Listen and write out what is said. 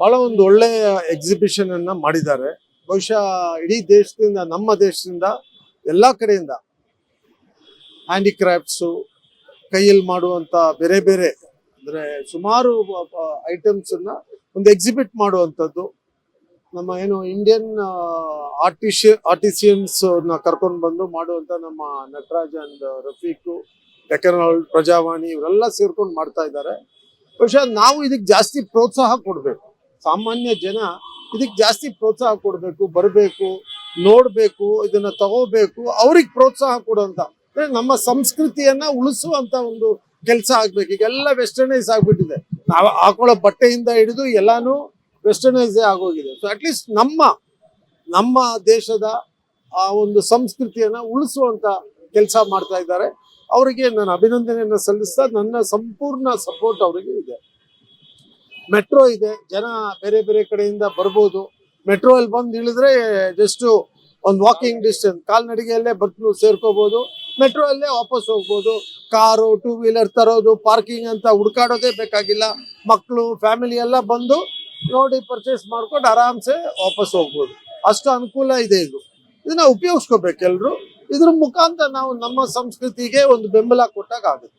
ಬಹಳ ಒಂದು ಒಳ್ಳೆಯ ಎಕ್ಸಿಬಿಷನ್ ಅನ್ನ ಮಾಡಿದ್ದಾರೆ. ಬಹುಶಃ ಇಡೀ ದೇಶದಿಂದ, ನಮ್ಮ ದೇಶದಿಂದ, ಎಲ್ಲಾ ಕಡೆಯಿಂದ ಹ್ಯಾಂಡಿಕ್ರಾಫ್ಟ್ಸು ಕೈಯಲ್ಲಿ ಮಾಡುವಂತ ಬೇರೆ ಬೇರೆ, ಅಂದ್ರೆ ಸುಮಾರು ಐಟಮ್ಸ್ ಅನ್ನ ಒಂದು ಎಕ್ಸಿಬಿಟ್ ಮಾಡುವಂಥದ್ದು. ನಮ್ಮ ಏನು ಇಂಡಿಯನ್ ಆರ್ಟಿಶಿ ಆರ್ಟಿಸಿಯನ್ಸ್ನ ಕರ್ಕೊಂಡು ಬಂದು ಮಾಡುವಂತ ನಮ್ಮ ನಟರಾಜ್ ಅಂಡ್ ರಫೀಕು, ಡೆಕನಾಲ್, ಪ್ರಜಾವಾಣಿ, ಇವರೆಲ್ಲ ಸೇರ್ಕೊಂಡು ಮಾಡ್ತಾ ಇದ್ದಾರೆ. ಬಹುಶಃ ನಾವು ಇದಕ್ಕೆ ಜಾಸ್ತಿ ಪ್ರೋತ್ಸಾಹ ಕೊಡಬೇಕು. ಸಾಮಾನ್ಯ ಜನ ಇದಕ್ಕೆ ಜಾಸ್ತಿ ಪ್ರೋತ್ಸಾಹ ಕೊಡಬೇಕು, ಬರಬೇಕು, ನೋಡಬೇಕು, ಇದನ್ನ ತಗೋಬೇಕು, ಅವ್ರಿಗೆ ಪ್ರೋತ್ಸಾಹ ಕೊಡುವಂತ. ನಮ್ಮ ಸಂಸ್ಕೃತಿಯನ್ನ ಉಳಿಸುವಂತ ಒಂದು ಕೆಲಸ ಆಗ್ಬೇಕು. ಈಗೆಲ್ಲ ವೆಸ್ಟರ್ನೈಸ್ ಆಗ್ಬಿಟ್ಟಿದೆ. ನಾವು ಹಾಕೊಳ್ಳೋ ಬಟ್ಟೆಯಿಂದ ಹಿಡಿದು ಎಲ್ಲಾನು ವೆಸ್ಟರ್ನೈಸ್ ಆಗೋಗಿದೆ. ಸೊ ಅಟ್ಲೀಸ್ಟ್ ನಮ್ಮ ನಮ್ಮ ದೇಶದ ಆ ಒಂದು ಸಂಸ್ಕೃತಿಯನ್ನ ಉಳಿಸುವಂತ ಕೆಲಸ ಮಾಡ್ತಾ ಇದ್ದಾರೆ. ಅವರಿಗೆ ನಾನು ಅಭಿನಂದನೆಯನ್ನು ಸಲ್ಲಿಸ್ತಾ ನನ್ನ ಸಂಪೂರ್ಣ ಸಪೋರ್ಟ್ ಅವರಿಗೆ ಇದೆ. ಮೆಟ್ರೋ ಇದೆ. ಜನ ಬೇರೆ ಬೇರೆ ಕಡೆಯಿಂದ ಬರ್ಬೋದು. ಮೆಟ್ರೋ ಅಲ್ಲಿ ಬಂದು ಇಳಿದ್ರೆ ಜಸ್ಟ್ ಒಂದು ವಾಕಿಂಗ್ ಡಿಸ್ಟೆನ್ಸ್ ಕಾಲ್ನಡಿಗೆಯಲ್ಲೇ ಬರ್ತು ಸೇರ್ಕೋಬಹುದು ಮೆಟ್ರೋ ಅಲ್ಲೇ ವಾಪಸ್ ಹೋಗ್ಬೋದು. ಕಾರು ಟೂ ವೀಲರ್ ತರೋದು ಪಾರ್ಕಿಂಗ್ ಅಂತ ಹುಡ್ಕಾಡೋದೇ ಬೇಕಾಗಿಲ್ಲ. ಮಕ್ಕಳು ಫ್ಯಾಮಿಲಿ ಎಲ್ಲ ಬಂದು ನೋಡಿ ಪರ್ಚೇಸ್ ಮಾಡ್ಕೊಂಡು ಆರಾಮ್ಸೆ ವಾಪಸ್ ಹೋಗ್ಬೋದು. ಅಷ್ಟು ಅನುಕೂಲ ಇದೆ ಇದು. ಇದನ್ನ ಉಪಯೋಗಿಸ್ಕೋಬೇಕು ಎಲ್ಲರೂ ಇದ್ರ ಮುಖಾಂತರ ನಾವು ನಮ್ಮ ಸಂಸ್ಕೃತಿಗೆ ಒಂದು ಬೆಂಬಲ ಕೊಟ್ಟಾಗ ಆಗುತ್ತೆ.